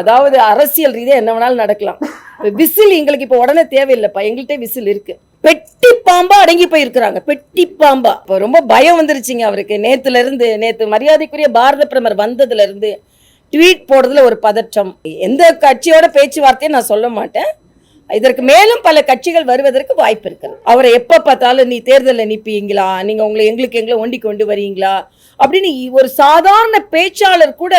அதாவது அரசியல் ரீதியாக என்ன வேணாலும் நடக்கலாம். விசில் எங்களுக்கு இப்போ உடனே தேவையில்லைப்பா. எங்கள்கிட்ட விசில் இருக்கு. பெட்டி பாம்பா அடங்கி போயிருக்கிறாங்க. பெட்டி பாம்பா. இப்போ ரொம்ப பயம் வந்துருச்சுங்க அவருக்கு. நேத்துல இருந்து நேத்து மரியாதைக்குரிய பாரத பிரதமர் வந்ததுல இருந்து ட்வீட் போடுறதுல ஒரு பதற்றம். எந்த கட்சியோட பேச்சுவார்த்தையும் நான் சொல்ல மாட்டேன். இதற்கு மேலும் பல கட்சிகள் வருவதற்கு வாய்ப்பு இருக்குது. அவரை எப்ப பார்த்தாலும் நீ தேர்தலில் நிப்பீங்களா? நீங்க உங்களை எங்களுக்கு எங்களை ஒண்டி கொண்டு வரீங்களா? அப்படின்னு ஒரு சாதாரண பேச்சாளர் கூட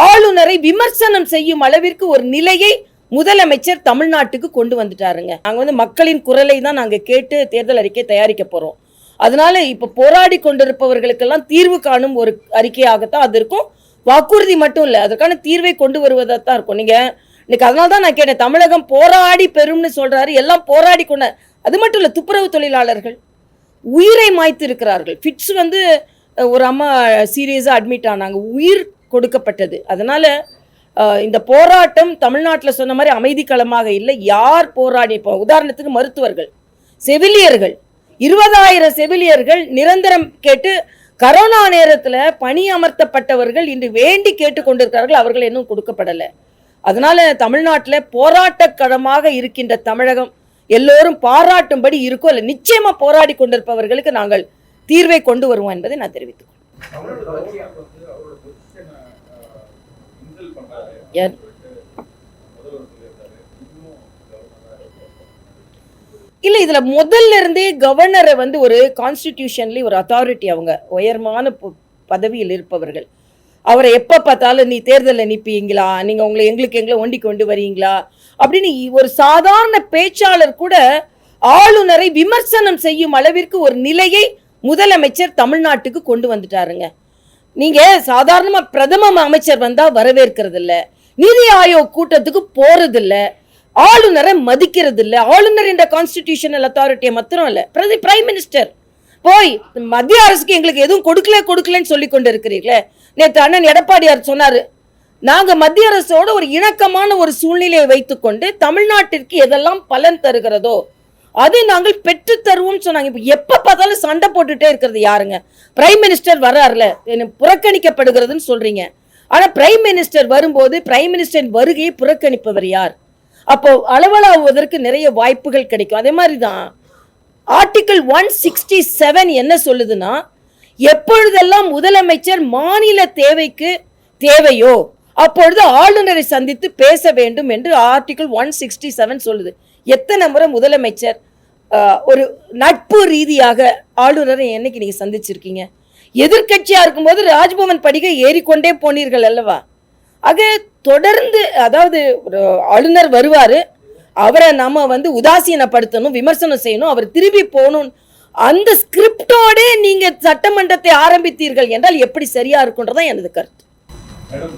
ஆளுநரை விமர்சனம் செய்யும் அளவிற்கு ஒரு நிலையை முதலமைச்சர் தமிழ்நாட்டுக்கு கொண்டு வந்துட்டாருங்க. நாங்கள் வந்து மக்களின் குரலை தான் நாங்கள் கேட்டு தேர்தல் அறிக்கை தயாரிக்க போகிறோம் அதனால இப்போ போராடி கொண்டிருப்பவர்களுக்கெல்லாம் தீர்வு காணும் ஒரு அறிக்கையாகத்தான் அது இருக்கும். வாக்குறுதி மட்டும் இல்லை அதற்கான தீர்வை கொண்டு வருவதாக தான் இருக்கும். நீங்கள் இன்னைக்கு அதனால தான் நான் கேட்டேன் தமிழகம் போராடி பெறும்னு சொல்கிறாரு எல்லாம் போராடி கொண்ட அது மட்டும் இல்லை துப்புரவு தொழிலாளர்கள் உயிரை மாய்த்து இருக்கிறார்கள் ஃபிட்ஸ் வந்து ஒரு அம்மா சீரியஸாக அட்மிட் ஆனாங்க. உயிர் கொடுக்கப்பட்டது. அதனால் இந்த போராட்டம் தமிழ்நாட்டில் சொன்ன மாதிரி அமைதி களமாக இல்லை. யார் போராடி இப்போ உதாரணத்துக்கு மருத்துவர்கள் செவிலியர்கள் இருபதாயிரம் செவிலியர்கள் நிரந்தரம் கேட்டு கரோனா நேரத்தில் பணி அமர்த்தப்பட்டவர்கள் இன்று வேண்டி கேட்டு கொண்டிருக்கிறார்கள். அவர்கள் இன்னும் கொடுக்கப்படலை. அதனால தமிழ்நாட்டில் போராட்டக்களமாக இருக்கின்ற தமிழகம் எல்லோரும் பாராட்டும்படி இருக்கும் இல்லை நிச்சயமாக போராடி கொண்டிருப்பவர்களுக்கு நாங்கள் தீர்வை கொண்டு வருவோம் என்பதை நான் தெரிவித்துக் என் இல்ல இதுல முதல்ல இருந்தே கவர்னரை வந்து ஒரு கான்ஸ்டிடியூஷன்லேயே ஒரு அத்தாரிட்டி அவங்க. உயர்மான பதவியில் இருப்பவர்கள். அவரை எப்ப பார்த்தாலும் நீ தேர்தலில் நிப்பீங்களா? நீங்க உங்களை எங்களுக்கு எங்களை ஒண்டி கொண்டு வரீங்களா? அப்படின்னு ஒரு சாதாரண பேச்சாளர் கூட ஆளுநரை விமர்சனம் செய்யும் அளவிற்கு ஒரு நிலையை முதலமைச்சர் தமிழ்நாட்டுக்கு கொண்டு வந்துட்டாருங்க. நீங்க சாதாரணமா பிரதம அமைச்சர் வந்தா வரவேற்கிறது இல்லை நிதி ஆயோக் கூட்டத்துக்கு போறது இல்ல ஆளுநரை மதிக்கிறது இல்ல ஆளுநர் என்ற கான்ஸ்டிடியூஷனல் அத்தாரிட்டியை மாத்திரம் இல்ல. பிரதி பிரைம் மினிஸ்டர் போய் மத்திய அரசுக்கு எங்களுக்கு எதுவும் கொடுக்கல கொடுக்கலன்னு சொல்லி கொண்டு இருக்கிறீங்களே நேற்று அண்ணன் எடப்பாடியார் சொன்னாரு நாங்க மத்திய அரசோட ஒரு இணக்கமான ஒரு சூழ்நிலையை வைத்துக்கொண்டு தமிழ்நாட்டிற்கு எதெல்லாம் பலன் தருகிறதோ அதை நாங்கள் பெற்று தருவோம் சொன்னாங்க. இப்போ எப்ப பார்த்தாலும் சண்டை போட்டுட்டே இருக்கிறது யாருங்க? பிரைம் மினிஸ்டர் வர்றாருல. என்ன புறக்கணிக்கப்படுகிறதுன்னு சொல்றீங்க. ஆனால் பிரைம் மினிஸ்டர் வரும்போது பிரைம் மினிஸ்டர் வருகையை புறக்கணிப்பவர் யார்? அப்போ அளவலாவதற்கு நிறைய வாய்ப்புகள் கிடைக்கும். அதே மாதிரி தான் ஆர்டிகிள் ஒன் சிக்ஸ்டி செவன் என்ன சொல்லுதுன்னா எப்பொழுதெல்லாம் முதலமைச்சர் மாநில தேவைக்கு தேவையோ அப்பொழுது ஆளுநரை சந்தித்து பேச வேண்டும் என்று ஆர்டிகிள் ஒன் சிக்ஸ்டி செவன் சொல்லுது. எத்தனை முறை முதலமைச்சர் ஒரு நட்பு ரீதியாக ஆளுநரை என்னைக்கு நீங்கள் சந்திச்சிருக்கீங்க? எதிர்கட்சியாக இருக்கும்போது ராஜ்பவன் படிக்க ஏறிக்கொண்டே போனீர்கள் அல்லவா? ஆக தொடர்ந்து அதாவது ஒரு ஆளுநர் வருவார் அவரை நம்ம வந்து உதாசீனப்படுத்தணும் விமர்சனம் செய்யணும் அவர் திரும்பி போகணும். அந்த ஸ்கிரிப்டோடே நீங்க சட்டமன்றத்தை ஆரம்பித்தீர்கள் என்றால் எப்படி சரியா இருக்குன்றதான் எனது கருத்து. மேடம்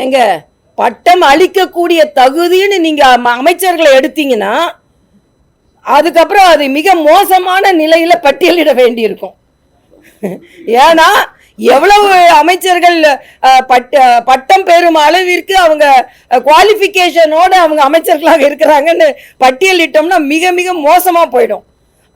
ஏங்க பட்டம் அளிக்கக்கூடிய தகுதின்னு நீங்கள் அமைச்சர்களை எடுத்தீங்கன்னா அதுக்கப்புறம் அது மிக மோசமான நிலையில் பட்டியலிட வேண்டியிருக்கும். ஏன்னா எவ்வளவு அமைச்சர்கள் பட்ட பட்டம் பெறும் அளவிற்கு அவங்க குவாலிஃபிகேஷனோட அவங்க அமைச்சர்களாக இருக்கிறாங்கன்னு பட்டியலிட்டோம்னா மிக மிக மோசமாக போயிடும்.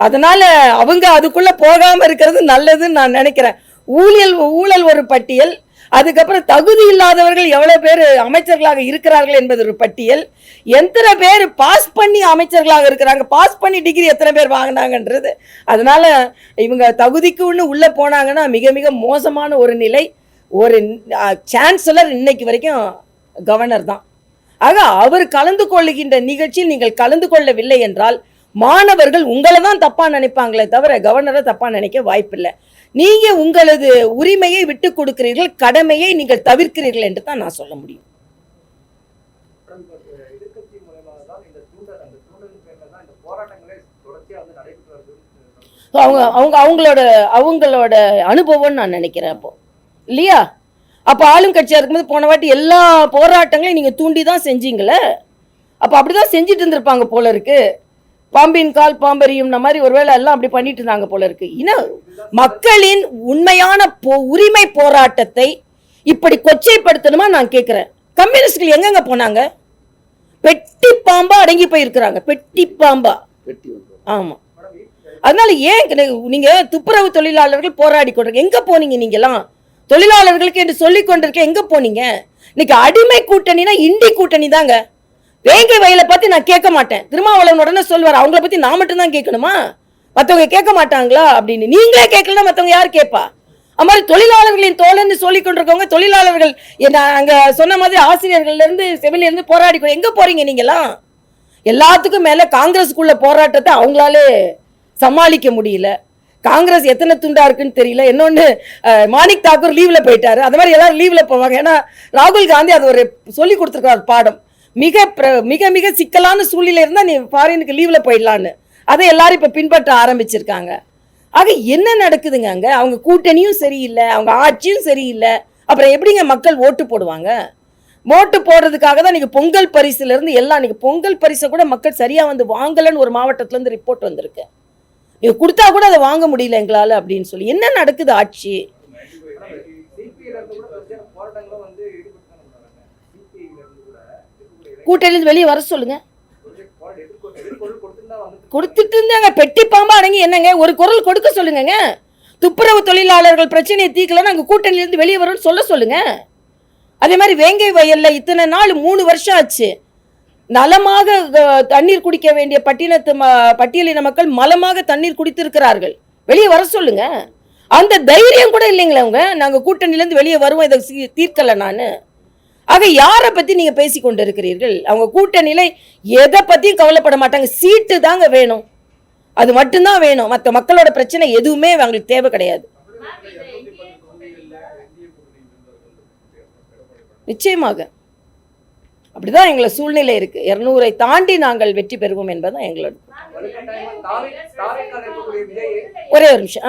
அதனால அவங்க அதுக்குள்ளே போகாமல் இருக்கிறது நல்லதுன்னு நான் நினைக்கிறேன். ஊழல் ஊழல் ஒரு பட்டியல் அதுக்கப்புறம் தகுதி இல்லாதவர்கள் எவ்வளவு பேர் அமைச்சர்களாக இருக்கிறார்கள் என்பது ஒரு பட்டியல். எத்தனை பேர் பாஸ் பண்ணி அமைச்சர்களாக இருக்கிறாங்க? பாஸ் பண்ணி டிகிரி எத்தனை பேர் வாங்கினாங்கன்றது. அதனால இவங்க தகுதிக்கு ஒன்று உள்ளே போனாங்கன்னா மிக மிக மோசமான ஒரு நிலை. ஒரு சான்சலர் இன்னைக்கு வரைக்கும் கவர்னர் தான். ஆக அவர் கலந்து கொள்ளுகின்ற நிகழ்ச்சியில் நீங்கள் கலந்து கொள்ளவில்லை என்றால் மாணவர்கள் உங்களை தான் தப்பாக நினைப்பாங்களே தவிர கவர்னரை தப்பாக நினைக்க வாய்ப்பில்லை. நீங்க உங்களது உரிமையை விட்டு கொடுக்கிறீர்கள் கடமையை நீங்கள் தவிர்க்கிறீர்கள் என்று தான் நான் சொல்ல முடியும். அவங்க அவங்க அவங்களோட அவங்களோட அனுபவம்னு நான் நினைக்கிறேன் அப்போ. இல்லையா? அப்போ ஆளும் கட்சியாக இருக்கும்போது போன வாட்டி எல்லா போராட்டங்களையும் நீங்கள் தூண்டி தான் செஞ்சீங்களே? அப்போ அப்படி தான் செஞ்சுட்டு இருந்திருப்பாங்க போல இருக்கு. பாம்பின் கால் பாம்பரியும் மாதிரி ஒருவேளை எல்லாம் அப்படி பண்ணிட்டு இருந்தாங்க போல இருக்கு. இன்னும் மக்களின் உண்மையான போ உரிமை போராட்டத்தை இப்படி கொச்சைப்படுத்தணுமா நான் கேட்குறேன் கம்யூனிஸ்ட்கள் எங்கெங்க போனாங்க? பெட்டி பாம்பா அடங்கி போயிருக்கிறாங்க. பெட்டி பாம்பா. வெட்டி வந்து. ஆமா. அதனால ஏன் கிடை- நீங்க துப்புரவு தொழிலாளர்கள் போராடி கொண்டிருக்க எங்க போனீங்க நீங்கலாம் தொழிலாளர்களுக்கு என்று சொல்லி கொண்டிருக்க எங்க போனீங்க? இன்னைக்கு அடிமை கூட்டணினா இண்டி கூட்டணி தாங்க வேங்கை வயலை பற்றி நான் கேட்க மாட்டேன். திருமாவளவன் உடனே சொல்வார் அவங்கள பற்றி நான் மட்டும்தான் கேட்கணுமா? மற்றவங்க கேட்க மாட்டாங்களா? அப்படின்னு. நீங்களே கேட்கலன்னா மற்றவங்க யார் கேட்பா? அது மாதிரி தொழிலாளர்களின் தோழன்னு சொல்லி கொண்டிருக்கவங்க தொழிலாளர்கள் என்ன அங்கே சொன்ன மாதிரி ஆசிரியர்கள்லேருந்து செவிலேருந்து போராடி எங்கே போகிறீங்க நீங்களாம் எல்லாத்துக்கும் மேலே காங்கிரஸுக்குள்ள போராட்டத்தை அவங்களாலே சமாளிக்க முடியல. காங்கிரஸ் எத்தனை துண்டா இருக்குன்னு தெரியல. இன்னொன்று மாணிக் தாக்கூர் லீவில் போயிட்டாரு. அது மாதிரி எல்லாரும் லீவில் போவாங்க. ஏன்னா ராகுல் காந்தி அது ஒரு சொல்லி கொடுத்துருக்காரு பாடம். மிக பிர- மிக மிக சிக்கலான சூழ்நிலை இருந்தால் நீ ஃபாரினுக்கு லீவில் போயிடலான்னு. அதை எல்லாரும் இப்போ பின்பற்ற ஆரம்பிச்சிருக்காங்க. ஆக என்ன நடக்குதுங்க அங்கே? அவங்க கூட்டணியும் சரியில்லை அவங்க ஆட்சியும் சரியில்லை. அப்புறம் எப்படிங்க மக்கள் ஓட்டு போடுவாங்க? ஓட்டு போடுறதுக்காக தான் நீங்கள் பொங்கல் பரிசுலேருந்து எல்லாம் நீங்கள் பொங்கல் பரிசை கூட மக்கள் சரியாக வந்து வாங்கலைன்னு ஒரு மாவட்டத்துலேருந்து ரிப்போர்ட் வந்திருக்கு. நீங்கள் கொடுத்தா கூட அதை வாங்க முடியல எங்களால் அப்படின்னு சொல்லி. என்ன நடக்குது ஆட்சி சிபிஐல இருந்து கூட தொடர்ச்சியான போராட்டங்களும் வந்து ஈடுபட்டு தான் வராங்க சிபிஐல இருந்து கூட இருக்கக்கூடிய இளைஞர்கள் கூட்டணியிலிருந்து வெளியே வர சொல்லுங்க. கொடுத்துட்டு இருந்தாங்க பெட்டி பாம்பா அடங்கி என்னங்க? ஒரு குரல் கொடுக்க சொல்லுங்கங்க. துப்புரவு தொழிலாளர்கள் பிரச்சனையை தீர்க்கலன்னு அங்க கூட்டணியிலிருந்து வெளியே வரும்னு சொல்ல சொல்லுங்க. அதே மாதிரி வேங்கை வயல்ல இத்தனை நாள் மூணு வருஷம் ஆச்சு. நலமாக தண்ணீர் குடிக்க வேண்டிய பட்டினத்து பட்டியலின மக்கள் மலமாக தண்ணீர் குடித்திருக்கிறார்கள். வெளியே வர சொல்லுங்க. அந்த தைரியம் கூட இல்லைங்களே அவங்க. நாங்க கூட்டணியிலேருந்து வெளியே வருவோம். இதை தீர்க்கல நான். ஆக யாரை பற்றி நீங்கள் பேசி கொண்டு இருக்கிறீர்கள் அவங்க கூட்டணியில் எதை பற்றியும் கவலைப்பட மாட்டாங்க. சீட்டு தாங்க வேணும். அது மட்டும்தான் வேணும். மற்ற மக்களோட பிரச்சனை எதுவுமே அவங்களுக்கு தேவை கிடையாது. நிச்சயமாக. அப்படிதான் எங்களை சூழ்நிலை இருக்கு. இருநூறை தாண்டி நாங்கள் வெற்றி பெறுவோம் என்பதுதான் எங்களோட ஒரே ஒரு நிமிஷம்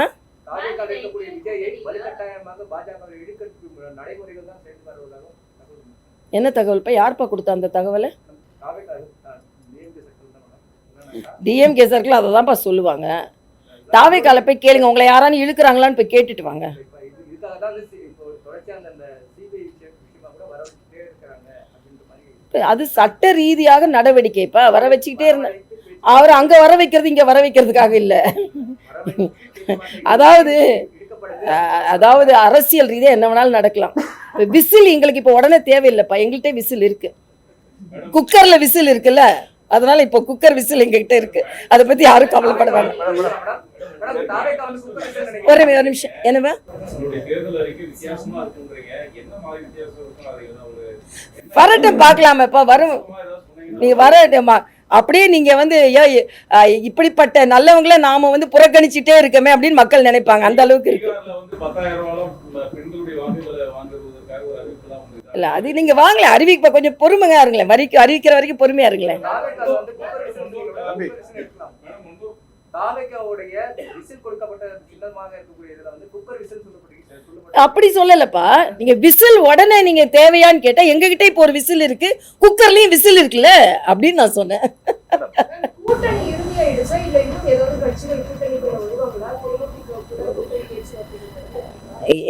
என்ன தகவல்ப்பா யார்ப்பா கொடுத்தா அந்த தகவலை? டிஎம்கே சர்க்கிள் அதை தான்ப்பா சொல்லுவாங்க. தாவே காலை போய் கேளுங்க. உங்களை யாரானு இழுக்கிறாங்களான்னு போய் கேட்டுட்டு வாங்க. இப்போ அது சட்ட ரீதியாக நடவடிக்கைப்பா வர வச்சுக்கிட்டே இருந்த அவர் அங்கே வர வைக்கிறது இங்கே வர வைக்கிறதுக்காக இல்லை. அதாவது அதாவது அரசியல் ரீதியாக என்ன வேணாலும் நடக்கலாம். விசில் எங்களுக்கு இப்போ உடனே தேவையில்லைப்பா. எங்கள்கிட்ட விசில் இருக்கு. குக்கர்ல விசில் இருக்குல்ல? அதனால இப்போ குக்கர் விசில் எங்ககிட்ட இருக்கு. அதை பத்தி யாரும் கவலைப்பட வேண்டாம் ஒரு ஒரு நிமிஷம். என்னவா வரட்டும் பார்க்கலாமப்பா. வரும். நீங்க அப்படியே நீங்க வந்து ஐயோ, இப்படிப்பட்ட நல்லவங்கள நாம வந்து புறக்கணிச்சுட்டே இருக்கமே அப்படின்னு மக்கள் நினைப்பாங்க. அந்த அளவுக்கு இருக்கு. இல்ல அது நீங்க வாங்கல. அறிவிப்ப கொஞ்சம் பொறுமையா இருங்களேன். வரிக்கு அறிவிக்கிற வரைக்கும் பொறுமையா இருங்களேன். தாவேக்காவுடைய விசில் கொடுக்கப்பட்ட சின்னமாக இருக்கக்கூடிய இதுல வந்து குக்கர் விசில் சொல்லப்பட்ட அப்படி சொல்லலப்பா. நீங்க விசில் உடனே நீங்க தேவையான்னு கேட்டா எங்ககிட்ட இப்போ ஒரு விசில் இருக்கு குக்கர்லயும் விசில் இருக்குல்ல? அப்படின்னு நான் சொன்னேன்.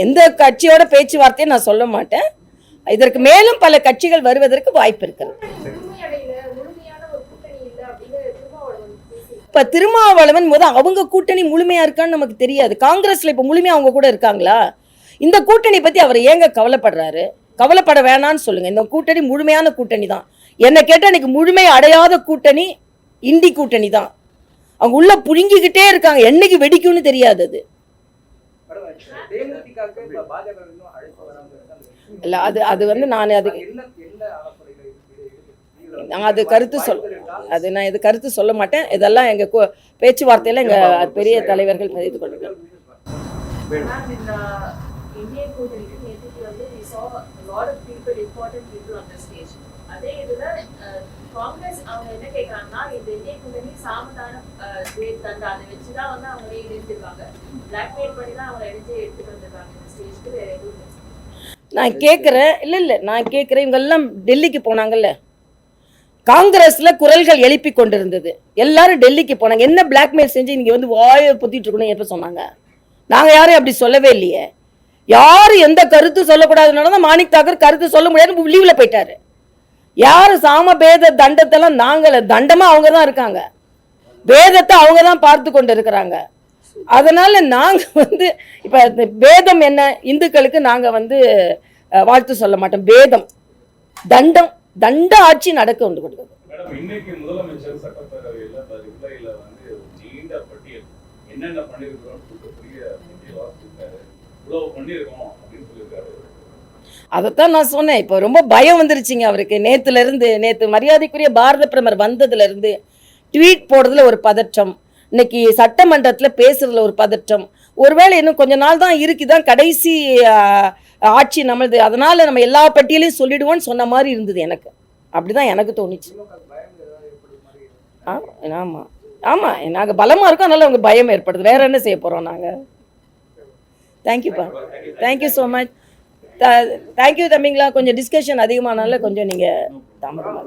எந்த கட்சியோட பேச்சுவார்த்தையும் நான் சொல்ல மாட்டேன். இதற்கு மேலும் பல கட்சிகள் வருவதற்கு வாய்ப்பு இருக்கிறது. இப்ப திருமாவளவன் முத அவங்க கூட்டணி முழுமையா இருக்கான்னு நமக்கு தெரியாது. காங்கிரஸ்ல இப்ப முழுமையா அவங்க கூட இருக்காங்களா? இந்த கூட்டணி பத்தி அவர் ஏங்க கவலைப்படுறாரு? கவலைப்பட வேணாம்னு சொல்லுங்க. இந்த கூட்டணி முழுமையான கூட்டணி தான். என்ன கேட்டா இன்னைக்கு முழுமை அடையாத கூட்டணி இந்தி கூட்டணி தான். அவங்க உள்ள புழுங்கிக்கிட்டே இருக்காங்க. என்னைக்கு வெடிக்கும்னு தெரியாது அது. இல்ல அது அது வந்து நான் அது நான் அது கருத்து சொல்? அது நான் இது கருத்து சொல்ல மாட்டேன். இதெல்லாம் எங்க கு- பேச்சுவார்த்தையில எங்க பெரிய தலைவர்கள் செய்து கொள்ளுங்கள். கூட்டணிக்கு நேற்றுக்கு வந்து we saw lot of people important people people on the அதே இதுல காங்கிரஸ் அவங்க என்ன கேக்குறாங்கன்னா இந்த இந்திய கூட்டணி சாமதான கிரேட் தந்த அதை வச்சுதான் வந்து அவங்க இணைஞ்சிருக்காங்க பிளாக்மெயில் பண்ணி தான் அவங்க இணைஞ்சு எடுத்துட்டு வந்திருக்காங்க. இந்த ஸ்டேஜ்க்கு வேற எதுவும் இல்லை. நான் கேட்குறேன் இல்லை இல்லை நான் கேட்குறேன் இவங்கெல்லாம் டெல்லிக்கு போனாங்கல்ல. காங்கிரஸில் குரல்கள் எழுப்பி கொண்டிருந்தது. எல்லாரும் டெல்லிக்கு போனாங்க. என்ன பிளாக்மெயில் செஞ்சு இங்கே வந்து வாயை பொத்திட்டு இருக்கணும் எப்போ சொன்னாங்க? நாங்கள் யாரும் அப்படி சொல்லவே இல்லையே. யாரும் எந்த கருத்து சொல்லக்கூடாதுனால தான் மாணிக் தாக்கர் கருத்து சொல்ல முடியாது லீவில் போயிட்டாரு. யார் சாம பேத தண்டத்தெல்லாம் நாங்கள தண்டமாக அவங்க தான் இருக்காங்க. வேதத்தை அவங்க தான் பார்த்து கொண்டு இருக்கிறாங்க அதனால நாங்கள் வந்து இப்போ வேதம் என்ன? இந்துக்களுக்கு நாங்கள் வந்து வாழ்த்து சொல்ல மாட்டோம். வேதம் தண்டம். தண்ட ஆட்சி நடக்க கொண்டு கொடுக்குது. என்னென்ன பண்ணிருக்கிறோம் இவ்வளவு பண்ணியிருக்கோம் அப்படின்னு சொல்லியிருக்காரு. அதைத்தான் நான் சொன்னேன். இப்போ ரொம்ப பயம் வந்துருச்சுங்க அவருக்கு. நேத்துல இருந்து நேத்து மரியாதைக்குரிய பாரத பிரதமர் வந்ததுல இருந்து ட்வீட் போடுறதுல ஒரு பதற்றம் இன்னைக்கு சட்டமன்றத்தில் பேசுறதுல ஒரு பதற்றம். ஒருவேளை இன்னும் கொஞ்ச நாள் தான் இருக்குதான் கடைசி ஆட்சி நம்மளது. அதனால நம்ம எல்லா பட்டியலையும் சொல்லிடுவோம்னு சொன்ன மாதிரி இருந்தது எனக்கு. அப்படிதான் எனக்கு தோணுச்சு. ஆ ஆமாம் ஆமாம் நாங்கள் பலமாக இருக்கோம். அதனால அவங்க பயம் ஏற்படுது. வேற என்ன செய்ய போகிறோம் நாங்கள் தேங்க்யூப்பா thank you so much thank you தம்பிங்களா கொஞ்சம் டிஸ்கஷன் அதிகமானால கொஞ்சம் நீங்கள் தாமதமாக